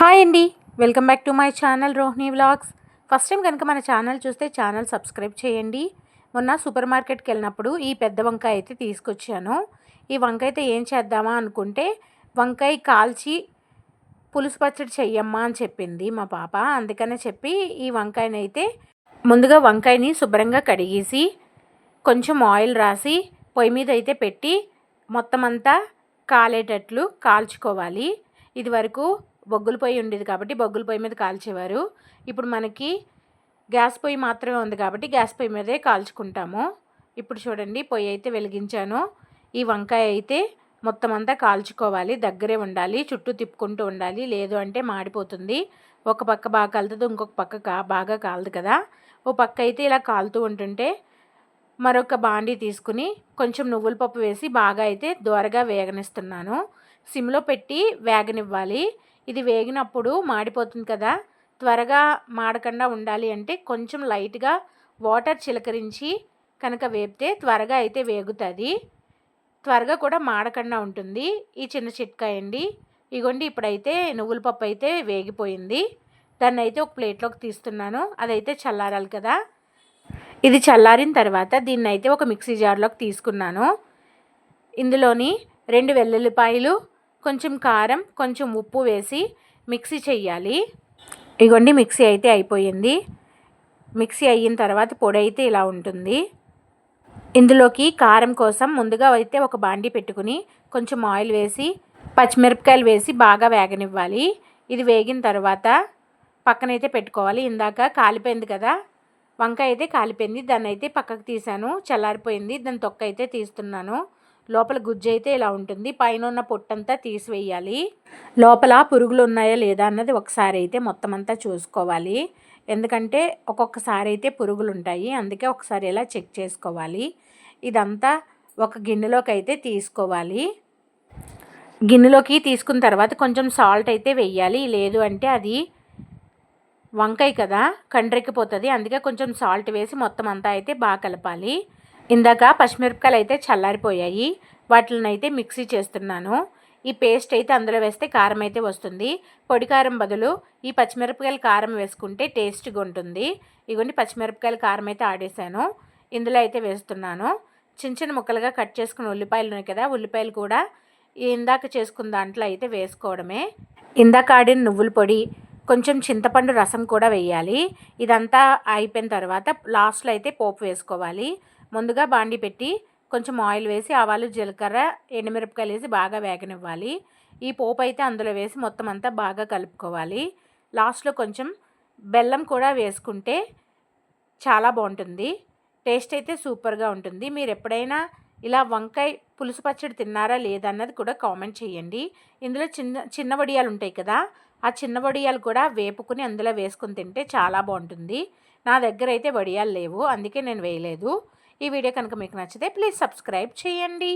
Hi అండి. Welcome back to my channel Rohini vlogs. First time కనుక మన channel చూస్తే ఛానల్ సబ్స్క్రైబ్ చేయండి. మొన్న సూపర్ మార్కెట్కి వెళ్ళినప్పుడు ఈ పెద్ద వంకాయ అయితే తీసుకొచ్చాను. ఈ వంకాయ అయితే ఏం చేద్దామా అనుకుంటే వంకాయ కాల్చి పులుసు పచ్చడి చెయ్యమ్మా అని చెప్పింది మా పాప. అందుకనే చెప్పి ఈ వంకాయని అయితే ముందుగా వంకాయని శుభ్రంగా కడిగేసి కొంచెం ఆయిల్ రాసి పొయ్యి మీద అయితే పెట్టి మొత్తం అంతా కాలేటట్లు కాల్చుకోవాలి. ఇది వరకు బొగ్గుల పొయ్యి ఉండేది కాబట్టి బొగ్గుల పొయ్యి మీద కాల్చేవారు. ఇప్పుడు మనకి గ్యాస్ పొయ్యి మాత్రమే ఉంది కాబట్టి గ్యాస్ పొయ్యి మీదే కాల్చుకుంటాము. ఇప్పుడు చూడండి పొయ్యి అయితే వెలిగించాను. ఈ వంకాయ అయితే మొత్తం అంతా కాల్చుకోవాలి దగ్గరే ఉండాలి చుట్టూ తిప్పుకుంటూ ఉండాలి. లేదు అంటే మాడిపోతుంది. ఒక పక్క బాగా కలుతుంది ఇంకొక పక్క కా బాగా కాలదు కదా. ఓ పక్క అయితే ఇలా కాలుతూ ఉంటుంటే మరొక బాండీ తీసుకుని కొంచెం నువ్వుల పప్పు వేసి బాగా అయితే దోరగా వేగనిస్తున్నాను. సిమ్లో పెట్టి వేగనివ్వాలి. ఇది వేగినప్పుడు మాడిపోతుంది కదా. త్వరగా మాడకుండా ఉండాలి అంటే కొంచెం లైట్గా వాటర్ చిలకరించి కనుక వేపితే త్వరగా అయితే వేగుతుంది. త్వరగా కూడా మాడకుండా ఉంటుంది. ఈ చిన్న చిట్కాయ అండి ఇగోండి ఇప్పుడైతే నువ్వుల పప్పు అయితే వేగిపోయింది. దాన్ని అయితే ఒక ప్లేట్లోకి తీస్తున్నాను. అదైతే చల్లారాలి కదా. ఇది చల్లారిన తర్వాత దీన్ని అయితే ఒక మిక్సీ జార్లోకి తీసుకున్నాను. ఇందులోని రెండు వెల్లుల్లిపాయలు కొంచెం కారం కొంచెం ఉప్పు వేసి మిక్సీ చెయ్యాలి. ఇగోండి మిక్సీ అయితే అయిపోయింది. మిక్సీ అయిన తర్వాత పొడి అయితే ఇలా ఉంటుంది. ఇందులోకి కారం కోసం ముందుగా అయితే ఒక బాండి పెట్టుకుని కొంచెం ఆయిల్ వేసి పచ్చిమిరపకాయలు వేసి బాగా వేగనివ్వాలి. ఇది వేగిన తర్వాత పక్కనైతే పెట్టుకోవాలి. ఇందాక కాలిపోయింది కదా వంకాయ అయితే కాలిపోయింది. దాన్ని అయితే పక్కకు తీసాను చల్లారిపోయింది. దాని తొక్క అయితే తీస్తున్నాను. లోపల గుజ్జు అయితే ఇలా ఉంటుంది. పైన ఉన్న పొట్టంతా తీసివేయాలి. లోపల పురుగులు ఉన్నాయా లేదా అన్నది ఒకసారి అయితే మొత్తం అంతా చూసుకోవాలి. ఎందుకంటే ఒక్కొక్కసారి అయితే పురుగులు ఉంటాయి. అందుకే ఒకసారి ఇలా చెక్ చేసుకోవాలి. ఇదంతా ఒక గిన్నెలోకి అయితే తీసుకోవాలి. గిన్నెలోకి తీసుకున్న తర్వాత కొంచెం సాల్ట్ అయితే వెయ్యాలి లేదు అంటే అది వంకాయ కదా కండ్రెక్కిపోతుంది. అందుకే కొంచెం సాల్ట్ వేసి మొత్తం అంతా అయితే బాగా కలపాలి. ఇందాక పచ్చిమిరపకాయలు అయితే చల్లారిపోయాయి. వాటిని అయితే మిక్సీ చేస్తున్నాను. ఈ పేస్ట్ అయితే అందులో వేస్తే కారం అయితే వస్తుంది. పొడి కారం బదులు ఈ పచ్చిమిరపకాయలు కారం వేసుకుంటే టేస్ట్గా ఉంటుంది. ఇగోండి పచ్చిమిరపకాయల కారం అయితే ఆడేసాను. ఇందులో అయితే వేస్తున్నాను. చిన్న చిన్న ముక్కలుగా కట్ చేసుకున్న ఉల్లిపాయలు ఉన్నాయి కదా ఉల్లిపాయలు కూడా ఇందాక చేసుకున్న దాంట్లో అయితే వేసుకోవడమే. ఇందాక ఆడిన నువ్వుల పొడి కొంచెం చింతపండు రసం కూడా వేయాలి. ఇదంతా అయిపోయిన తర్వాత లాస్ట్లో అయితే పోపు వేసుకోవాలి. ముందుగా బాండి పెట్టి కొంచెం ఆయిల్ వేసి ఆవాలు జీలకర్ర ఎండుమిరపకాయలు వేసి బాగా వేగనివ్వాలి. ఈ పోపు అయితే అందులో వేసి మొత్తం అంతా బాగా కలుపుకోవాలి. లాస్ట్లో కొంచెం బెల్లం కూడా వేసుకుంటే చాలా బాగుంటుంది. టేస్ట్ అయితే సూపర్గా ఉంటుంది. మీరు ఎప్పుడైనా ఇలా వంకాయ పులుసు పచ్చడి తిన్నారా లేదన్నది కూడా కామెంట్ చేయండి. ఇందులో చిన్న చిన్న వడియాలు ఉంటాయి కదా ఆ చిన్న వడియాలు కూడా వేపుకుని అందులో వేసుకుని తింటే చాలా బాగుంటుంది. నా దగ్గర అయితే వడియాలు లేవు అందుకే నేను వేయలేదు. ఈ వీడియో కనుక మీకు నచ్చితే ప్లీజ్ సబ్స్క్రైబ్ చేయండి.